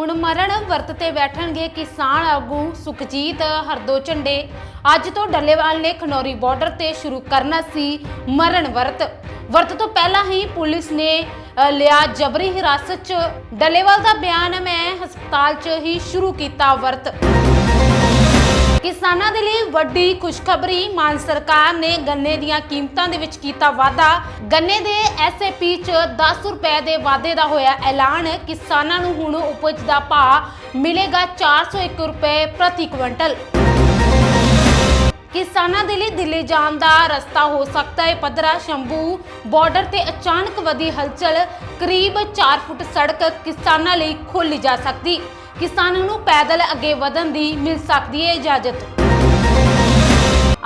ਹੁਣ ਮਰਨ ਵਰਤ ਤੇ ਬੈਠਣਗੇ ਕਿਸਾਨ ਆਗੂ ਸੁਖਜੀਤ ਹਰਦੋ ਝੰਡੇ ਅੱਜ ਤੋਂ ਡੱਲੇਵਾਲ ਨੇ ਖਨੌਰੀ ਬਾਰਡਰ ਤੇ ਸ਼ੁਰੂ ਕਰਨਾ ਸੀ ਮਰਨ ਵਰਤ। ਵਰਤ ਤੋਂ ਪਹਿਲਾਂ ਹੀ ਪੁਲਿਸ ਨੇ ਲਿਆ ਜਬਰੀ ਹਿਰਾਸਤ 'ਚ। ਡੱਲੇਵਾਲ ਦਾ ਬਿਆਨ ਮੈਂ ਹਸਪਤਾਲ 'ਚ ਹੀ ਸ਼ੁਰੂ ਕੀਤਾ ਵਰਤ। ਕਿਸਾਨਾਂ ਦੇ ਲਈ ਵੱਡੀ ਖੁਸ਼ਖਬਰੀ। ਮਾਨ ਸਰਕਾਰ ਨੇ ਗੰਨੇ ਦੀਆਂ ਕੀਮਤਾਂ ਦੇ ਵਿੱਚ ਕੀਤਾ ਵਾਅਦਾ ਗੰਨੇ ਦੇ ਐਸਏਪੀ 'ਚ 10 ਰੁਪਏ ਦੇ ਵਾਅਦੇ ਦਾ ਹੋਇਆ ਐਲਾਨ। ਕਿਸਾਨਾਂ ਨੂੰ ਹੁਣ ਉਪਜ ਦਾ ਭਾਅ ਮਿਲੇਗਾ 401 ਰੁਪਏ ਪ੍ਰਤੀ ਕੁਇੰਟਲ। ਕਿਸਾਨਾਂ ਦੇ ਲਈ ਦਿੱਲੀ ਜਾਣ ਦਾ ਰਸਤਾ ਹੋ ਸਕਦਾ ਹੈ। ਪਦਰਾ ਸ਼ੰਭੂ ਬਾਰਡਰ ਤੇ ਅਚਾਨਕ ਵਧੀ ਹਲਚਲ। ਕਰੀਬ 4 ਫੁੱਟ ਸੜਕ ਕਿਸਾਨਾਂ ਲਈ ਖੋਲੀ ਜਾ ਸਕਦੀ। ਕਿਸਾਨਾਂ ਨੂੰ ਪੈਦਲ ਅੱਗੇ ਵਧਣ ਦੀ ਮਿਲ ਸਕਦੀ ਹੈ ਇਜਾਜ਼ਤ।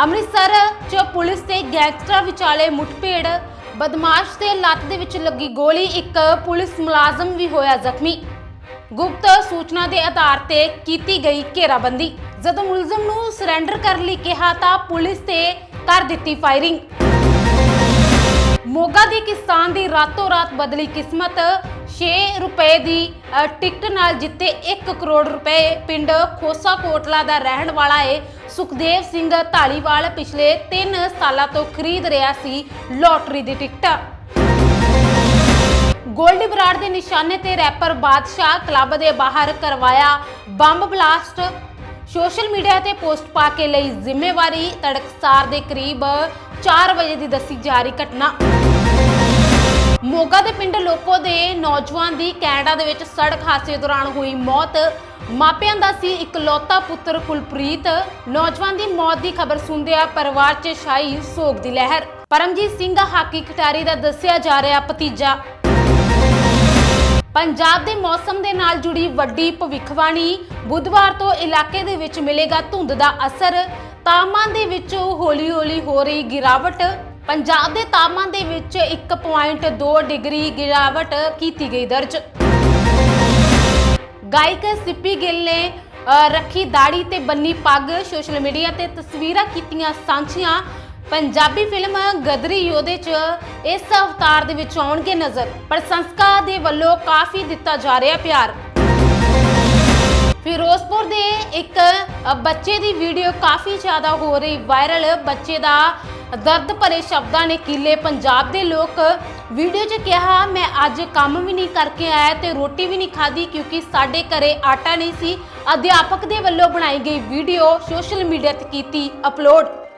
ਅੰਮ੍ਰਿਤਸਰ 'ਚ ਪੁਲਿਸ ਤੇ ਗੈਂਗਸਟਰਾਂ ਵਿਚਾਲੇ ਮੁੱਠਭੇੜ। ਬਦਮਾਸ਼ ਦੇ ਲੱਤ ਦੇ ਵਿੱਚ ਲੱਗੀ ਗੋਲੀ, ਇੱਕ ਪੁਲਿਸ ਮੁਲਾਜ਼ਮ ਵੀ ਹੋਇਆ ਜ਼ਖਮੀ। ਗੁਪਤ ਸੂਚਨਾ ਦੇ ਆਧਾਰ ਤੇ ਕੀਤੀ ਗਈ ਘੇਰਾਬੰਦੀ। ਜਦੋਂ ਮੁਲਜ਼ਮ ਨੂੰ ਸਰੈਂਡਰ ਕਰਨ ਲਈ ਕਿਹਾ ਤਾਂ ਪੁਲਿਸ ਤੇ ਕਰ ਦਿੱਤੀ ਫਾਇਰਿੰਗ ਮੋਗਾ ਦੇ ਕਿਸਾਨ ਦੀ ਰਾਤੋਂ ਰਾਤ ਬਦਲੀ ਕਿਸਮਤ। 6 ਰੁਪਏ ਦੀ ਅ, ਟਿਕਟ ਨਾਲ ਜਿੱਤੇ 1 ਕਰੋੜ ਰੁਪਏ। ਪਿੰਡ ਖੋਸਾ ਕੋਟਲਾ ਦਾ ਰਹਿਣ ਵਾਲਾ ਏ ਸੁਖਦੇਵ ਸਿੰਘ ਢਾਲੀਵਾਲ ਪਿਛਲੇ 3 ਸਾਲਾਂ ਤੋਂ ਖਰੀਦ ਰਿਹਾ ਸੀ ਲੋਟਰੀ ਦੀ ਟਿਕਟ। ਗੋਲਡੀ ਬਰਾੜ ਦੇ ਨਿਸ਼ਾਨੇ ਤੇ ਰੈਪਰ ਬਾਦਸ਼ਾਹ ਕਲੱਬ ਦੇ ਬਾਹਰ ਕਰਵਾਇਆ ਬੰਬ ਬਲਾਸਟ। ਸੋਸ਼ਲ ਮੀਡੀਆ ਤੇ ਪੋਸਟ ਪਾ ਕੇ ਲਈ ਜ਼ਿੰਮੇਵਾਰੀ ਤੜਕਸਾਰ ਦੇ ਕਰੀਬ 4 ਵਜੇ ਦੀ ਦੱਸੀ ਜਾ ਰਹੀ ਘਟਨਾ। ਮੋਗਾ ਦੇ ਪਿੰਡ ਲੋਕੋ ਦੇ ਨੌਜਵਾਨ ਦੀ ਕੈਨੇਡਾ ਦੇ ਵਿੱਚ ਸੜਕ ਹਾਦਸੇ ਦੌਰਾਨ ਹੋਈ ਮੌਤ। ਮਾਪਿਆਂ ਦਾ ਸੀ ਇਕਲੌਤਾ ਪੁੱਤਰ ਕੁਲਪ੍ਰੀਤ। ਨੌਜਵਾਨ ਦੀ ਮੌਤ ਦੀ ਖਬਰ ਸੁਣਦਿਆਂ ਪਰਿਵਾਰ 'ਚ ਛਾਈ ਸੋਗ ਦੀ ਲਹਿਰ। ਪਰਮਜੀਤ ਸਿੰਘ ਹਾਕੀ ਖਿਡਾਰੀ ਦਾ ਦੱਸਿਆ ਜਾ ਰਿਹਾ ਭਤੀਜਾ। ਪੰਜਾਬ ਦੇ ਮੌਸਮ ਦੇ ਨਾਲ ਜੁੜੀ ਵੱਡੀ ਭਵਿੱਖਬਾਣੀ ਬੁੱਧਵਾਰ ਤੋਂ ਇਲਾਕੇ ਦੇ ਵਿੱਚ ਮਿਲੇਗਾ ਧੁੰਦ ਦਾ ਅਸਰ। ਤਾਪਮਾਨ ਦੇ ਵਿੱਚ ਹੌਲੀ-ਹੌਲੀ ਹੋ ਰਹੀ ਗਿਰਾਵਟ। ਪੰਜਾਬ ਦੇ ਤਾਪਮਾਨ ਦੇ ਵਿੱਚ 1.2 ਡਿਗਰੀ ਗਿਰਾਵਟ ਕੀਤੀ ਗਈ ਦਰਜ। ਗਾਇਕ ਸਿੱਪੀ ਗਿੱਲ ਨੇ ਰੱਖੀ ਦਾੜੀ ਤੇ ਬੰਨੀ ਪੱਗ, ਸੋਸ਼ਲ ਮੀਡੀਆ ਤੇ ਤਸਵੀਰਾਂ ਕੀਤੀਆਂ ਸਾਂਝੀਆਂ। ਪੰਜਾਬੀ ਫਿਲਮ ਗਦਰੀ ਯੋਧੇ 'ਚ ਇਸ ਅਵਤਾਰ ਦੇ ਵਿੱਚ ਆਉਣਗੇ ਨਜ਼ਰ ਪ੍ਰਸ਼ੰਸਕਾਂ ਦੇ ਵੱਲੋਂ ਕਾਫੀ ਦਿੱਤਾ ਜਾ ਰਿਹਾ ਪਿਆਰ। ਫਿਰੋਜ਼ਪੁਰ ਦੇ ਇੱਕ ਬੱਚੇ ਦੀ ਵੀਡੀਓ ਕਾਫੀ ਜ਼ਿਆਦਾ ਹੋ ਰਹੀ ਵਾਇਰਲ ਬੱਚੇ ਦਾ ਦਰਦ ਭਰੇ ਸ਼ਬਦਾਂ ਨੇ ਕੀਲੇ। ਪੰਜਾਬ ਦੇ ਲੋਕ ਵੀਡੀਓ 'ਚ ਕਿਹਾ, ਮੈਂ ਅੱਜ ਕੰਮ ਵੀ ਨਹੀਂ ਕਰਕੇ ਆਇਆ ਤੇ ਰੋਟੀ ਵੀ ਨਹੀਂ ਖਾਧੀ ਕਿਉਂਕਿ ਸਾਡੇ ਘਰੇ ਆਟਾ ਨਹੀਂ ਸੀ। ਅਧਿਆਪਕ ਦੇ ਵੱਲੋਂ ਬਣਾਈ ਗਈ ਵੀਡੀਓ ਸੋਸ਼ਲ ਮੀਡੀਆ ਤੇ ਕੀਤੀ ਅਪਲੋਡ।